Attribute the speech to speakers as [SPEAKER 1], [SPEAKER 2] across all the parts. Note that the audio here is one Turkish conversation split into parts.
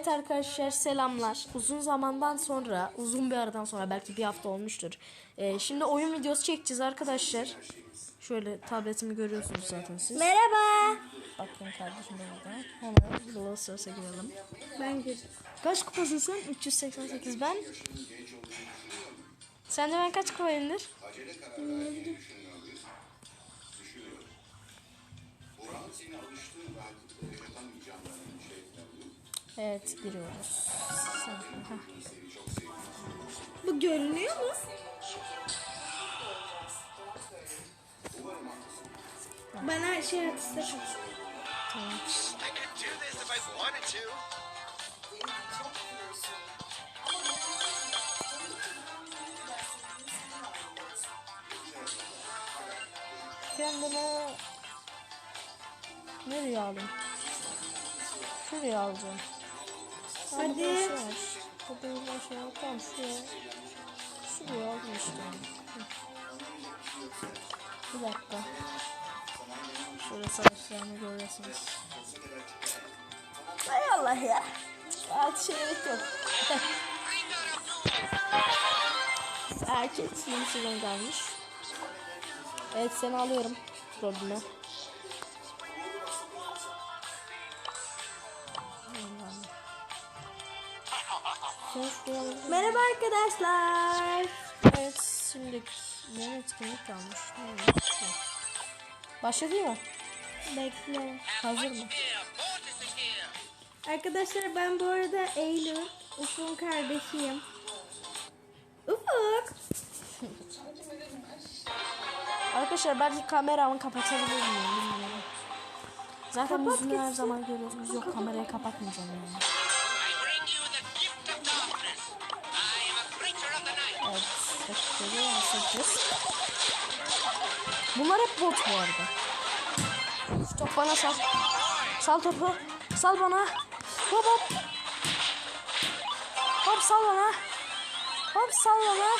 [SPEAKER 1] Evet arkadaşlar selamlar. Uzun zamandan sonra, uzun bir aradan sonra belki bir hafta olmuştur. Ee, şimdi oyun videosu çekeceğiz arkadaşlar. Şöyle tabletimi görüyorsunuz zaten siz.
[SPEAKER 2] Merhaba.
[SPEAKER 1] Bakın kardeşim burada. Hemen Brawl Stars'a girelim.
[SPEAKER 2] Ben girdim.
[SPEAKER 1] Kaç kupasın sen? 388 ben. Sence ben kaç kupayımdır? Evet giriyoruz.
[SPEAKER 2] Bu görünüyor mu? Bana şey at istedim.
[SPEAKER 1] Tamam.
[SPEAKER 3] To.
[SPEAKER 1] Kendime nereye alayım? Şuraya alacağım.
[SPEAKER 2] Hadi.
[SPEAKER 1] Şey yok. Tamam şuraya. Şuraya aldım işte. Bir dakika. Şöyle savaşlarını görüyorsunuz. Hay Allah ya. Artık şey gerek yok. Erkek suyun gelmiş. Evet seni alıyorum. Alabilir misin?
[SPEAKER 2] Merhaba arkadaşlar.
[SPEAKER 1] Evet şimdi yeni etkinlik kalmış. Başladı mı?
[SPEAKER 2] Bekle.
[SPEAKER 1] Hazır mı?
[SPEAKER 2] Arkadaşlar ben bu arada Eylül. Ufuk'un kardeşiyim. Ufuk.
[SPEAKER 1] Arkadaşlar belki kameramı kapatabilir miyim bilmiyorum. Zaten
[SPEAKER 2] Kapat
[SPEAKER 1] yüzümü her zaman görüyorsunuz. Yok kamerayı kapatmayacağım yani. Bekleri sekiz. Bunlar hep bot bu arada. Şu top bana sal. Sal topu. Sal bana. Hop hop. Hop sal bana. Hop sal bana.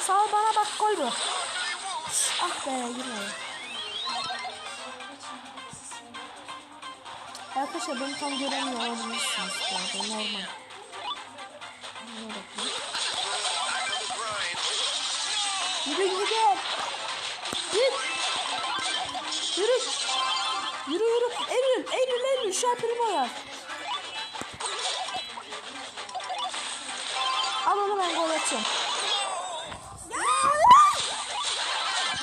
[SPEAKER 1] Sal bana bak gol bu. Ah be girmedi. Arkadaşlar beni tam göremiyor olabilirsiniz bu arada normal. Yürü yürü. Git. Yürü. Yürü yürü. Eylül, Eylül, Eylül. Şu an primo. Al onu ben gol atacağım. Ya,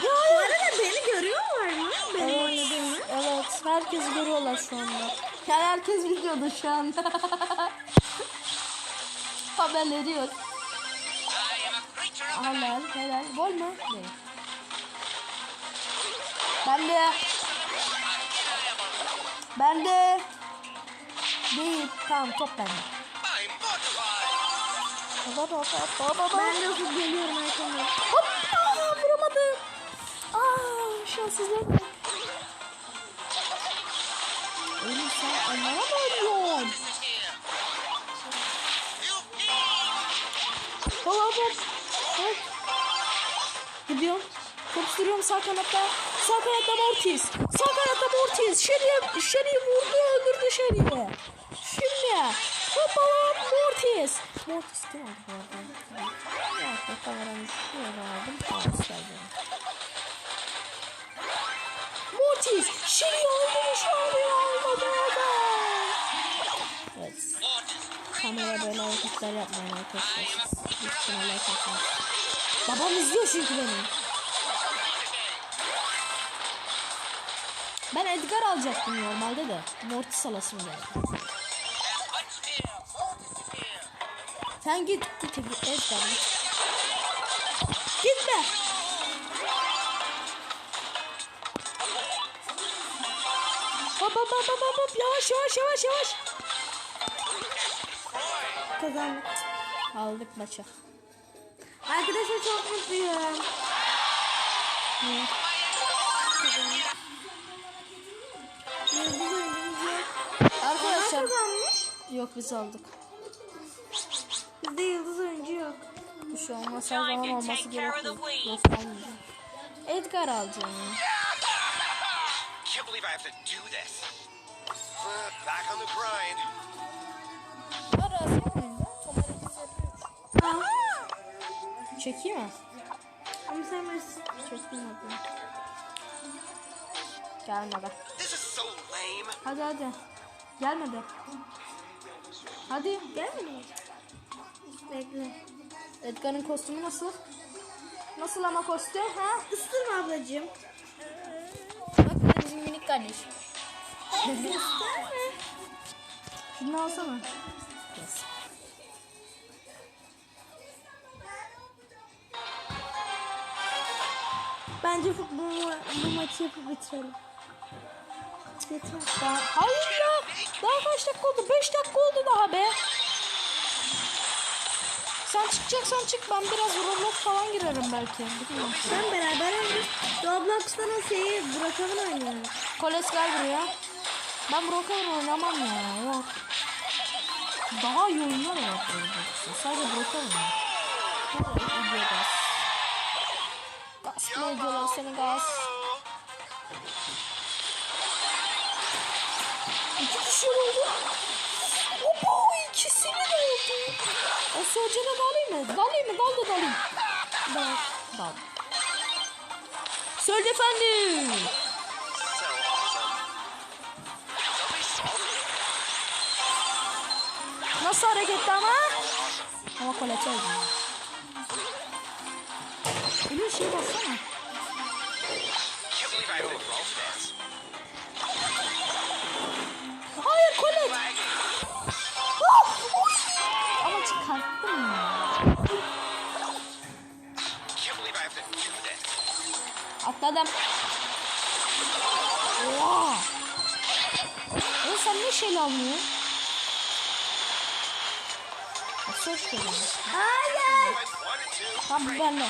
[SPEAKER 2] Bu
[SPEAKER 1] ya.
[SPEAKER 2] arada beni görüyorlar mı? Benim
[SPEAKER 1] Evet,
[SPEAKER 2] oynadığımı.
[SPEAKER 1] evet. Herkes görüyorlar şu anda. Yani herkes videoda şu anda. Haberleri yok. Helal, helal. Gol mü? Değil. Ben de. Ben de. Değil. Tamam top bende. Baba baba baba baba.
[SPEAKER 2] Ben de Ufuk geliyorum arkamda.
[SPEAKER 1] Hop! Aa, vuramadım. Aa, şanssızlığa. Hop. Gidiyorum. Top sürüyorum sağ kanatta. Sağ kanatta Mortis. Sağ kanatta Mortis. Şeriye, Şeriye vurdu öldürdü Şeriye. Şimdi. Hoppa Mortis. Mortis kim aldı bu arada? Muhtemelen şu yere aldım. Mortis geldi. Mortis. Şeriye şu an ya? Almadı aldı. Evet. Kameraya böyle hareketler yapmayın arkadaşlar. Lütfen alakasın. Babam izliyor çünkü beni. Ben Edgar alacaktım normalde de. Mortis alasım geldi. Sen git git git Edgar git. Gitme. Hop hop hop hop hop yavaş yavaş yavaş yavaş.
[SPEAKER 2] Kazandık.
[SPEAKER 1] Aldık maçı.
[SPEAKER 2] Arkadaşlar çok mutluyum.
[SPEAKER 1] Arkadaşlar yok biz aldık.
[SPEAKER 2] Bizde yıldız oyuncu yok.
[SPEAKER 1] Bir şey olmaz her zaman olması gerekiyor. Yok almayacağım. Edgar alacağım ya.
[SPEAKER 3] Can't believe I have to do this. Uh, back on the grind.
[SPEAKER 1] Çekeyim mi?
[SPEAKER 2] Ama sen nasıl çektin abi?
[SPEAKER 1] Gelmedi.
[SPEAKER 3] So.
[SPEAKER 1] Hadi hadi. Gelmedi. Hadi.
[SPEAKER 2] Gelmedi. Bekle.
[SPEAKER 1] Edgar'ın kostümü nasıl? Nasıl ama kostüm ha?
[SPEAKER 2] Isırma ablacığım.
[SPEAKER 1] Bak bizim minik kardeş. Şunu alsana.
[SPEAKER 2] Bence bu, bu, bu maçı yapıp bitirelim. Yeter.
[SPEAKER 1] Daha, hayır ya. Daha kaç dakika oldu? 5 dakika oldu daha be. Sen çıkacaksan çık. Ben biraz Roblox falan girerim belki. Bilmiyorum.
[SPEAKER 2] Sen beraber. Roblox'tan o şeyi bırakalım oynayalım.
[SPEAKER 1] Koles gel buraya. Ben Broken oynamam ya. Yok. Daha iyi oyunlar var Roblox'ta. Sadece Broken oynuyor. Gidiyor gaz. Mı ediyorlar seni gaz? İki kişi oldu. Opa ikisini de oldu. O Soğucan'a dalayım mı? Dalayım mı? Dal da dalayım. Dal. Dal. Söyle efendim. Nasıl hareketli ama? Ama kolete oldu. Elin şey bassana. Atladım. Oha. Oğlum sen ne şeyle almıyorsun? Hoş geldin?
[SPEAKER 2] Hayır.
[SPEAKER 1] Tam
[SPEAKER 3] hates me.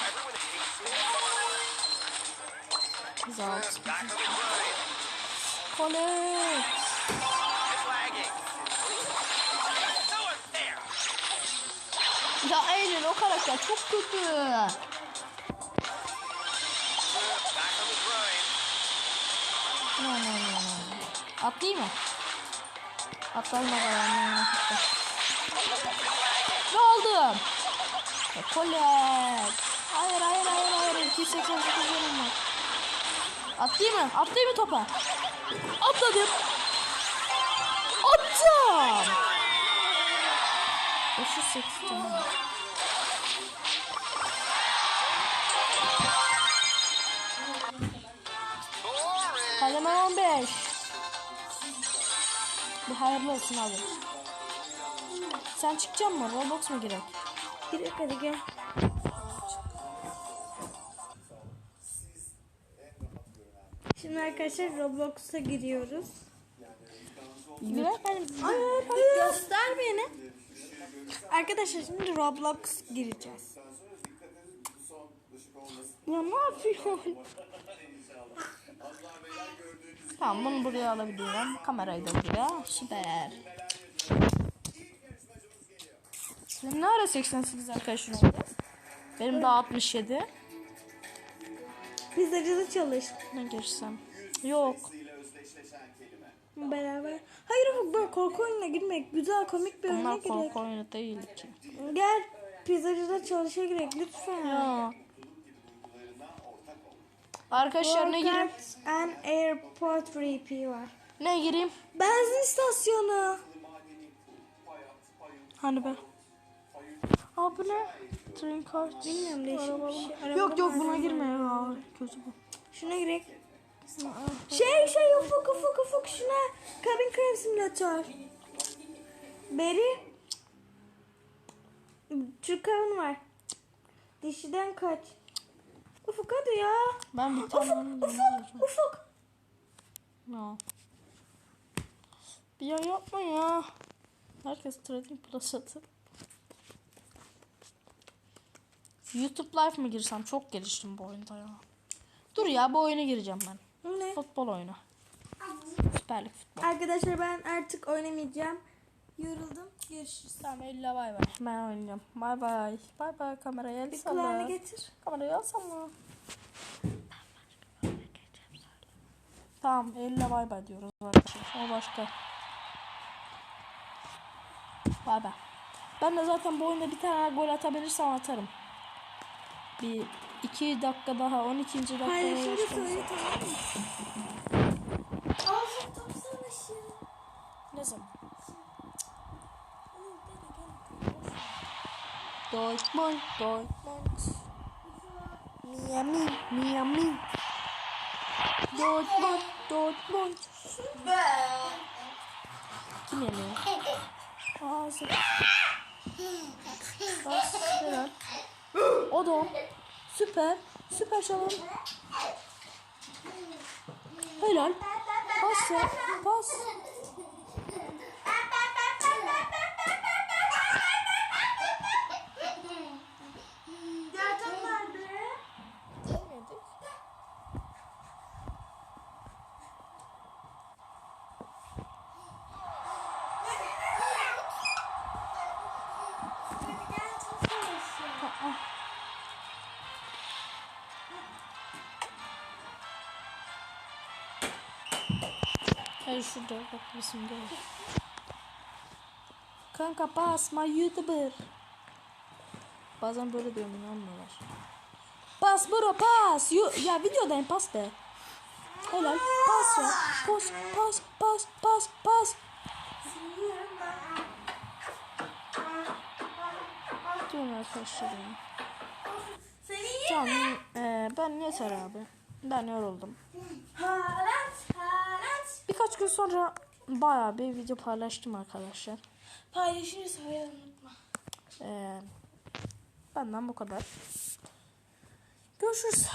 [SPEAKER 1] Güzel.
[SPEAKER 3] Unfair.
[SPEAKER 1] Ya Eylül o karakter çok kötü. Atlayayım mı? Atlayayım bakalım. Ne aldım? E, Kolet. Hayır hayır hayır hayır. 288 yanım var. Atlayayım mı? Atlayayım mı topa? Atladım. Attım. 508 canım var. Kaleme 15. Bir hayırlı olsun abi. Sen çıkacak mı? Roblox mu girek?
[SPEAKER 2] Gidelim hadi gel. Şimdi arkadaşlar Roblox'a giriyoruz.
[SPEAKER 1] Girek.
[SPEAKER 2] Hayır hayır. Göster beni. Arkadaşlar şimdi Roblox gireceğiz.
[SPEAKER 1] Ya ne yapıyorsun? tamam bunu buraya alabiliyorum. Kamerayı da buraya. Süper. Senin ne ara 88 arkadaşın oldu? Benim daha 67.
[SPEAKER 2] Pizzacıda çalış.
[SPEAKER 1] Ne girsem? Yok.
[SPEAKER 2] Beraber. Hayır ama böyle korku oyununa girmek. Güzel komik bir oyuna
[SPEAKER 1] Bunlar
[SPEAKER 2] girek.
[SPEAKER 1] korku oyunu değil ki.
[SPEAKER 2] Gel pizzacıda çalışa girek lütfen.
[SPEAKER 1] Ya. Arkadaşlar ne gireyim?
[SPEAKER 2] And Airport RP var.
[SPEAKER 1] Ne gireyim?
[SPEAKER 2] Benzin istasyonu.
[SPEAKER 1] Hani be? Aa bu ne? Drink card.
[SPEAKER 2] Bilmiyorum değişik bir şey. Arabada
[SPEAKER 1] Yok yok buna girme ya. Kötü bu.
[SPEAKER 2] Şuna girek. Şey şey ufuk ufuk ufuk şuna. Cabin crew simülatör. Beri. Türk kahvin var. Dişiden kaç. Ufuk hadi ya.
[SPEAKER 1] Ben bir
[SPEAKER 2] Ufuk
[SPEAKER 1] tane
[SPEAKER 2] ufuk ufuk.
[SPEAKER 1] No. Ya yapma ya. Herkes Trading Plus atır. YouTube Live mı girsem? Çok geliştim bu oyunda ya. Dur ya bu oyuna gireceğim ben.
[SPEAKER 2] Ne?
[SPEAKER 1] Futbol oyunu. Süper Lig futbol.
[SPEAKER 2] Arkadaşlar ben artık oynamayacağım. Yoruldum. Görüşürüz.
[SPEAKER 1] Tamam elle bay bay. Ben oynayacağım. Bay bay. Bay bay kameraya el
[SPEAKER 2] Bir
[SPEAKER 1] salla.
[SPEAKER 2] kulağını getir.
[SPEAKER 1] Kamerayı al salla. Tamam elle bay bay diyoruz arkadaşlar. O başka. Bay bay. Ben de zaten bu oyunda bir tane gol atabilirsem atarım. Bir iki dakika daha 12. dakikaya
[SPEAKER 2] Paylaşınca
[SPEAKER 1] geçtik.
[SPEAKER 2] söyle tamam mı? Şu top savaşı.
[SPEAKER 1] Ne zaman?
[SPEAKER 2] Oğlum gel gel.
[SPEAKER 1] Dortmund, Dortmund. Miami, Miami. Dortmund, Dortmund. Kim yeniyor? Aa, sen. Bas, helal. O da o. Süper. Süper çalım. Helal. Pas ya. Pas. Hayır şurada bak resim gel. Kanka basma youtuber. Bazen böyle diyorum inanmıyorlar. Pas bro pas. Yo, ya videodayım pas de. Helal. Pas ya. Pas pas pas pas pas. Diyorum arkadaşlar Tamam eee, ben yeter abi. Ben yoruldum. Birkaç gün sonra bayağı bir video paylaştım arkadaşlar.
[SPEAKER 2] Paylaşınca söyle unutma.
[SPEAKER 1] Ee, benden bu kadar. Görüşürüz.